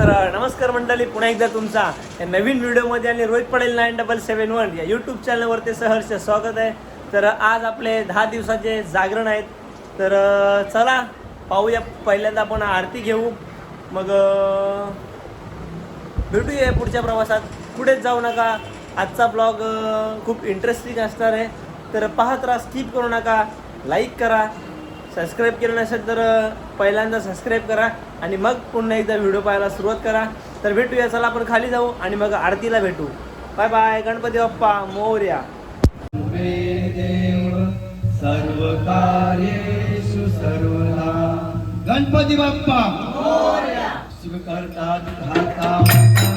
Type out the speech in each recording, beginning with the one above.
तर नमस्कार मंडळी. पुन्हा एकदा तुमचा या नवीन व्हिडिओमध्ये आणि रोहित पडेल नाईन डबल सेवन वन या यूट्यूब चॅनलवरती सहर्ष स्वागत आहे. तर आज आपले दहा दिवसाचे जागरण आहेत. तर चला पाहूया. पहिल्यांदा आपण आरती घेऊ. मग भेटूया पुढच्या प्रवासात. कुठेच जाऊ नका. आजचा ब्लॉग खूप इंटरेस्टिंग असणार आहे. तर पाहत राहा स्किप करू नका. लाईक करा. सबस्क्राईब केलं नसेल तर पहिल्यांदा सबस्क्राईब करा आणि मग पुन्हा एकदा व्हिडिओ पाहायला सुरुवात करा. तर भेटूया चला आपण खाली जाऊ आणि मग आरतीला भेटू. Bye bye Ganpati Bappa Morya. देव सर्व कार्येषु सर्वदा. गणपती बाप्पा. शिव करता धाता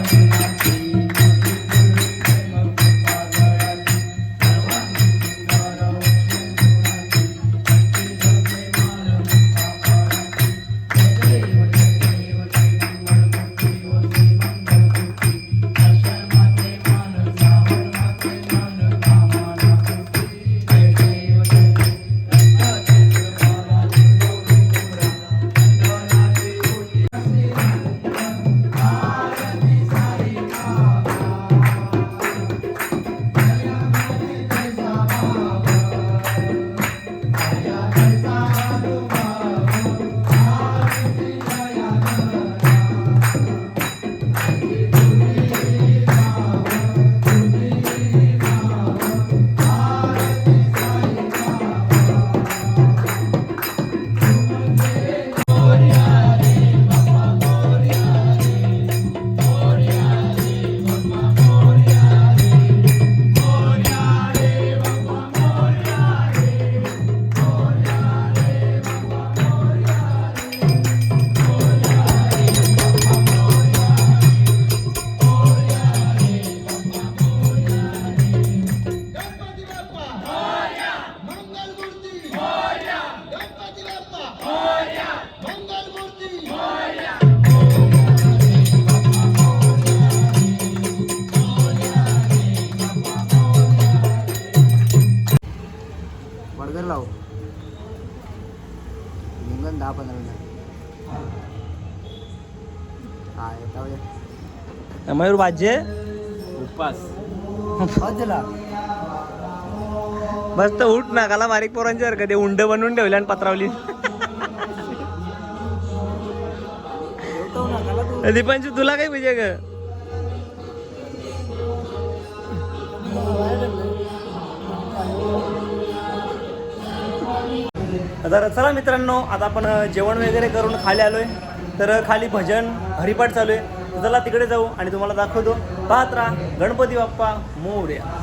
मयूर भाज्य दिला मस्त उठ नाकाला बारीक पोरांच्या सारखं ते उंड बनवून ठेवले आणि पत्रावली. दीपांची तुला काय पाहिजे ग? तर चला मित्रांनो आता आपण जेवण वगैरे करून खाली आलोय. तर खाली भजन हरिपाठ चालू आहे. तर चला तिकडे जाऊ आणि तुम्हाला दाखवतो. पाहत राहा गणपती बाप्पा मोर्या.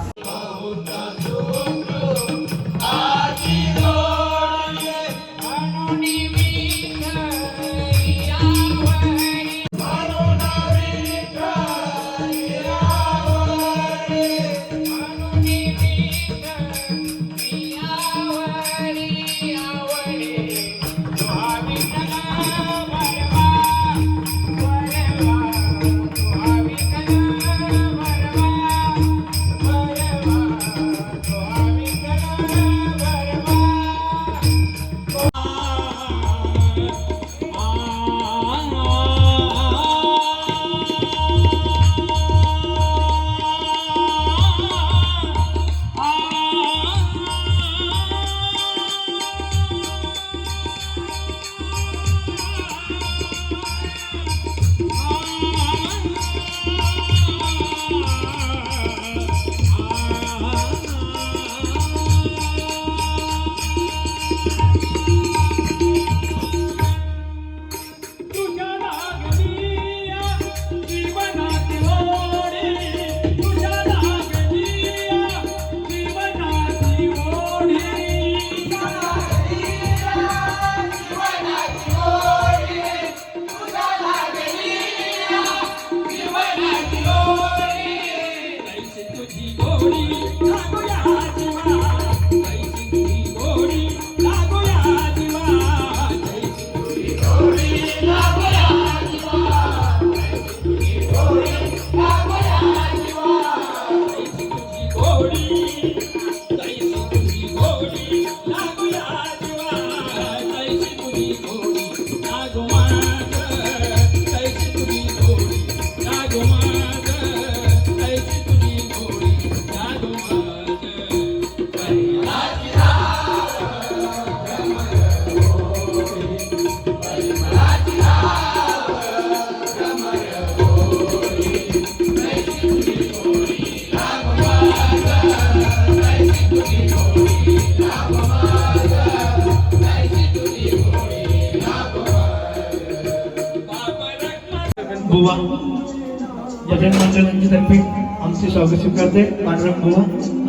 या जन्मांतरांतर्फे आमचे स्वागत स्वीकारते. पांडुरंग बुवा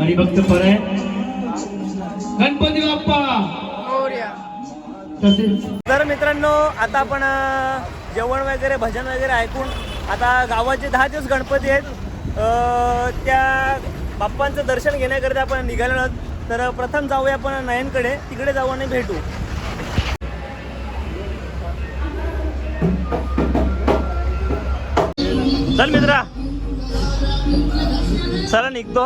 आणि भक्त पराय. गणपती बाप्पा! तर मित्रांनो आता आपण जेवण वगैरे भजन वगैरे ऐकून आता गावाचे दहा दिवस गणपती आहेत. त्या बाप्पांचं दर्शन घेण्याकरिता आपण निघालो आहोत. तर प्रथम जाऊया आपण नयनकडे. तिकडे जाऊ आणि भेटू. चल मित्रा. चला निघतो.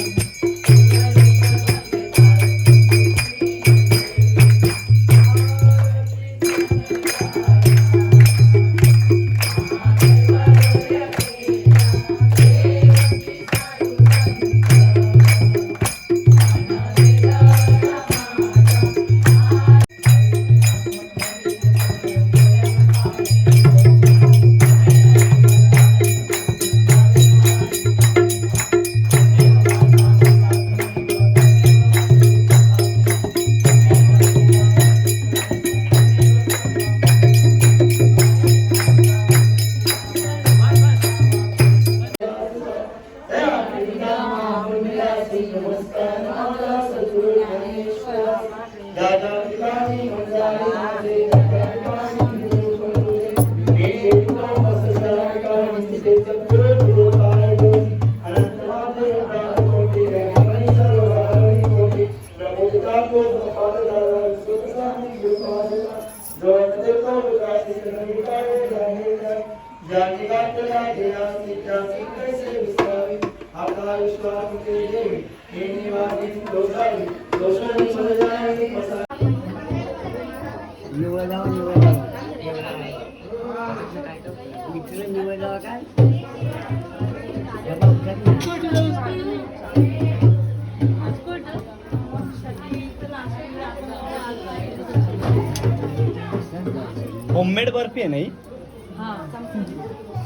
होममेड बर्फी आहे नाही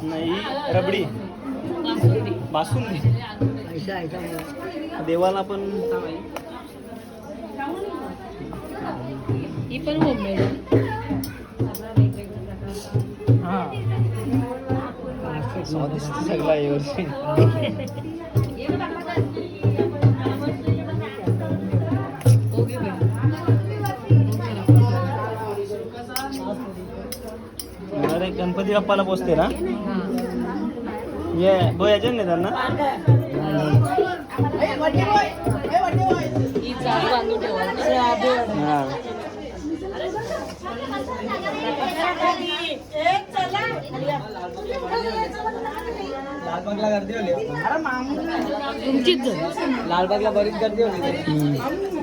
नाही रबडी. बासुंदी. ऐसा ऐसा मला देवाला पण ही पण होममेड स्वादिष्ट सगळा यावर्षी गणपती बाप्पाला पोचते ना? ये बो याच्या नाही त्यांना? लालबागला गर्दी झाली लालबागला बरीच गर्दी होली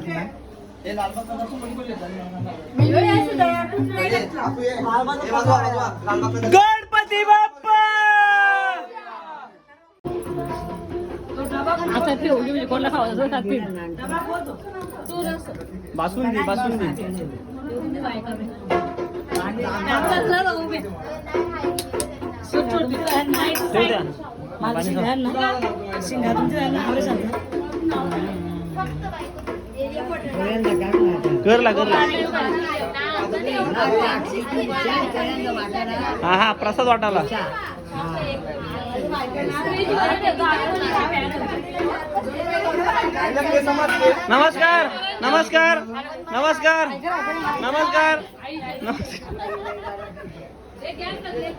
तोच गणपती बाप्पा आता ठेवली म्हणजे करला करला. हा हा प्रसाद वाटाला नमस्कार नमस्कार नमस्कार नमस्कार.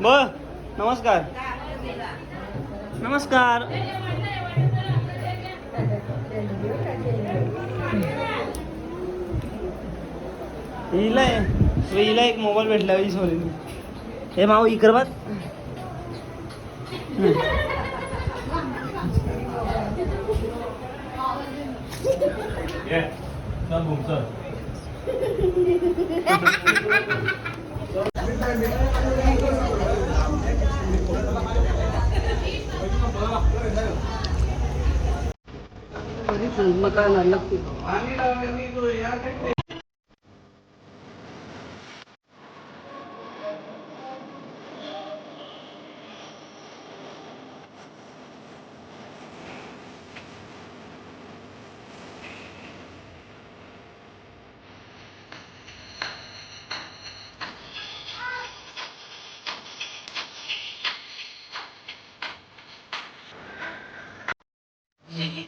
ब नमस्कार. नमस्कार. हिला हिला एक मोबाईल भेटला ही सोडली हे माऊ इकर बात लांब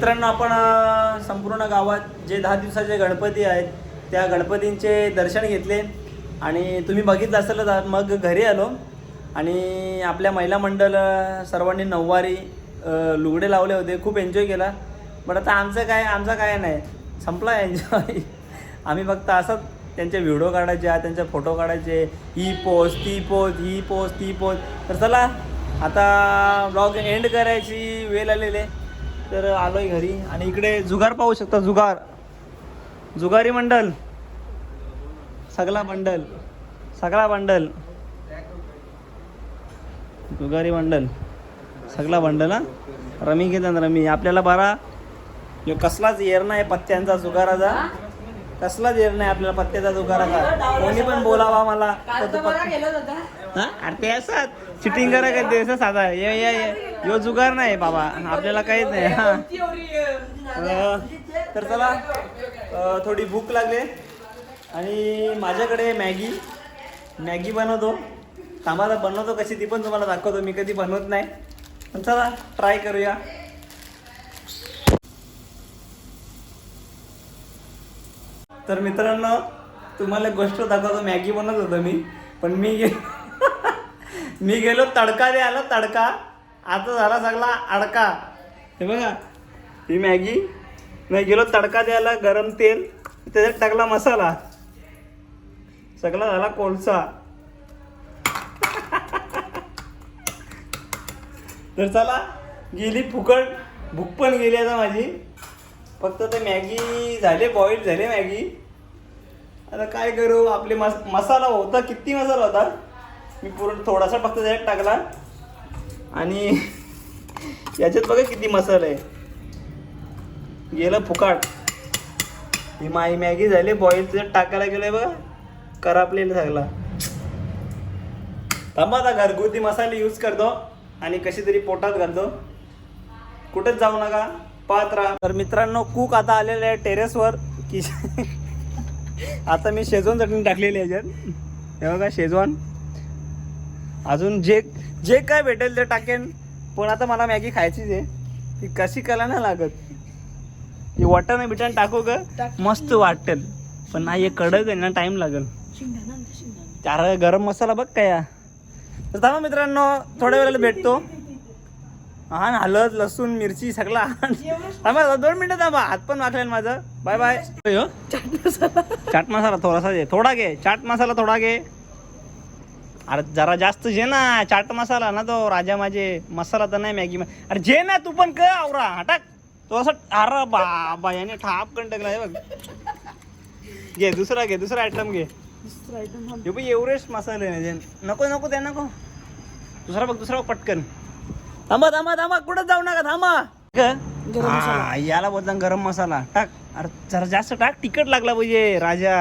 मित्रांनो आपण संपूर्ण गावात जे दहा दिवसाचे गणपती आहेत त्या गणपतींचे दर्शन घेतले. आणि तुम्ही बघितलं असेल मग घरी आलो. आणि आपल्या महिला मंडळ सर्वांनी नऊवारी लुगडे लावले होते. खूप एन्जॉय केला. बट आता आमचं काय आमचं काय नाही. संपला एन्जॉय आम्ही फक्त असंच त्यांचे व्हिडिओ काढायचे त्यांचे फोटो काढायचे. ही पोस्ट ती पोस्ट ही पोस्ट ती पोस्ट तर चला आता ब्लॉग एंड करायची वेळ आलेली आहे. तर आलोय घरी आणि इकडे जुगार पाहू शकता जुगार. जुगारी मंडल. सगळा बंडल सगळा बंडल जुगारी मंडल. सगळा बंडल हा? रमी घेतात रमी. आपल्याला बरा कसलाच येर नाही पत्त्यांचा जुगाराचा. कसलाच येर नाही आपल्याला? पत्त्याचा जुगाराचा कोणी पण बोलावा मला. हा? अरे ते असं चिटिंग करा काय ते साधा? ये ये ये. यो जुगार नाही बाबा. आपल्याला काहीच नाही. हा. तर चला थोडी भूक लागले. आणि माझ्याकडे मॅगी मॅगी बनवतो. थांबा आता बनवतो कशी ती पण तुम्हाला दाखवतो. मी कधी बनवत नाही. पण चला ट्राय करूया. तर मित्रांनो तुम्हाला एक गोष्ट दाखवतो मॅगी बनवत होतो मी पण मी गे मी गेलो तडका द्यायला तडका. आता झाला सगळा अडका. हे बघा ही मॅगी. मी गेलो तडका द्यायला गरम तेल त्याच्यात टाकला मसाला. सगळा झाला कोळसा. तर चला गेली फुकट. भूक पण गेली आता माझी. फक्त ते मॅगी झाले बॉईल झाले मॅगी. आता काय करू? आपले मस मसाला होता. किती मसाला होता? मी पूर्ण थोडासा फक्त त्याच्यात टाकला. आणि याच्यात बघा किती मसाला आहे. गेलं फुकाट. ही माई मॅगी झाली बॉईल त्याच्यात टाकायला गेलं बघा. करापलेलं सगळा. थांबा आता घरगुती मसाले यूज करतो आणि कशी तरी पोटात घालतो. कुठेच जाऊ नका. पाहत राहा तर मित्रांनो कूक आता आलेले आहे टेरेसवर की आता मी शेजवान चटणी टाकलेली आहे याच्यात हे बघा शेजवान. अजून जे जे काय भेटेल ते टाकेन. पण आता मला मॅगी खायचीच आहे. ती कशी कला नाही लागत. ही वाटण बिटण टाकू ग. मस्त वाटेल. पण नाही हे कडक आहे ना टाइम लागेल. चार गरम मसाला बघ काय. तर थांबा मित्रांनो थोड्या वेळेला भेटतो. हा आणि हळद लसूण मिरची सगळा थांबा दोन मिनिटं थांबा. हात पण वाकलेल माझं. Bye bye. चाट मसाला थोडासा घे थोडा घे. चाट मसाला थोडा घे. अरे जरा जास्त घे ना. चाट मसाला ना तो राजा माझे. मसाला तर नाही मॅगी अरे जे ना तू पण क आवरा. हटाक. तो असं अरे बाबा याने ठाप कंटकला. हे बघ. घे दुसरा घे दुसरा आयटम घे. हे बघ एवढेच मसाले जे. नको नको त्या नको. दुसरा बघ दुसरा बघ पटकन. थांबा थांबा थांबा कुठं जाऊ नका थांबा. ग? हा, याला बोलता गरम मसाला. टाक. अरे जरा जास्त टाक तिखट लागला पाहिजे राजा.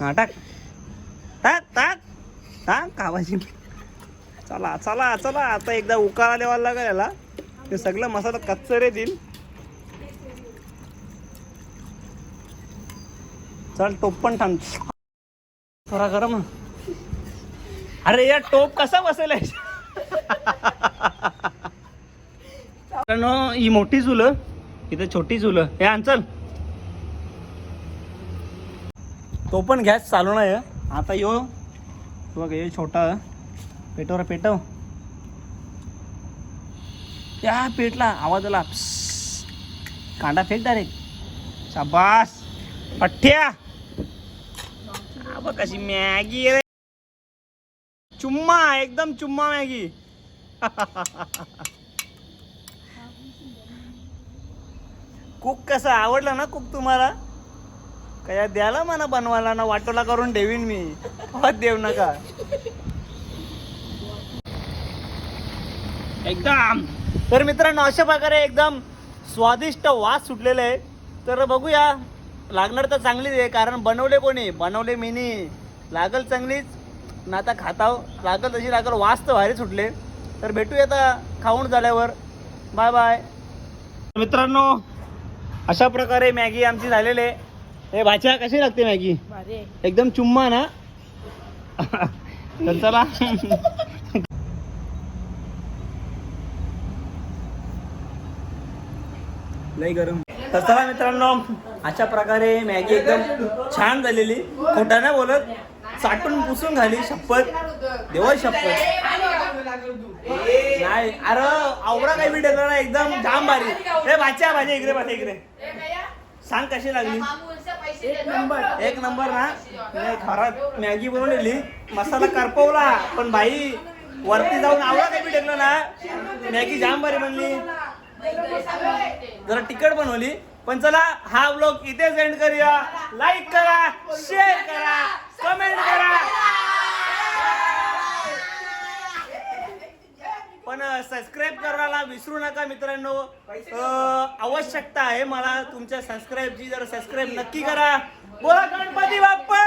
हा टाक. टाक टाक. टाक कावाची चला चला चला. आता एकदा उकाळा द्यावा लागेल याला. ते सगळं मसाला कच्चरे देईल चल टोप पण थांब. थोडा गरम. अरे या टोप कसा बसेल कारण ही मोठी चुलं इथे छोटी चुलं. हे आणचल तो पण गॅस चालू नाही आता यो. बघ हे छोटा पेटव रे पेटव. या पेटला आवाज आला कांदा फेक डायरेक्ट शाबास. पठ्ठ्या. बघ कशी मॅगी रे. चुम्मा एकदम चुम्मा मॅगी. कुक कसा आवडला ना कुक तुम्हाला? काय द्याला मला बनवायला ना वाटोला करून ठेवीन मी. होत देऊ नका. एकदम. तर मित्रांनो अशा प्रकारे एकदम स्वादिष्ट वास सुटलेला आहे. तर बघूया लागणार तर चांगलीच आहे कारण बनवले कोणी? बनवले मीनी. लागल चांगलीच. ना आता खाताव. लागल तशी लागल वास तर भारी सुटले. तर भेटूया आता खाऊन झाल्यावर. Bye bye. मित्रांनो अशा प्रकारे मॅगी आमची झालेली आहे. हे भाच्या कशी लागते मॅगी? एकदम चुम्मा ना? तर चला. लई गरम. तर चला मित्रांनो अशा प्रकारे मॅगी एकदम छान झालेली. खोटा नाही बोलत. चाटून पुसून घाली शपथ. देवा शपथ. नाही अरे आवडा काही व्हिडिओ ना एकदम जाम भारी. ए भाच्या भाजी इकडे भाजी इकडे. सांग कशी लागली? एक नंबर. ना? नाही खरात मॅगी बनवलेली मसाला करपवला. पण बाई वरती जाऊन आवडा काही भेटलं ना. मॅगी जाम भारी बनली. जरा तिखट बनवली. पण चला हा ब्लॉग इथेच एंड करूया. लाईक करा शेअर करा कमेंट करा. पण सबस्क्राईब करायला विसरू नका मित्रांनो. आवश्यकता आहे मला तुमच्या सबस्क्राईबची जर सबस्क्राईब नक्की करा. बोला गणपती बाप्पा!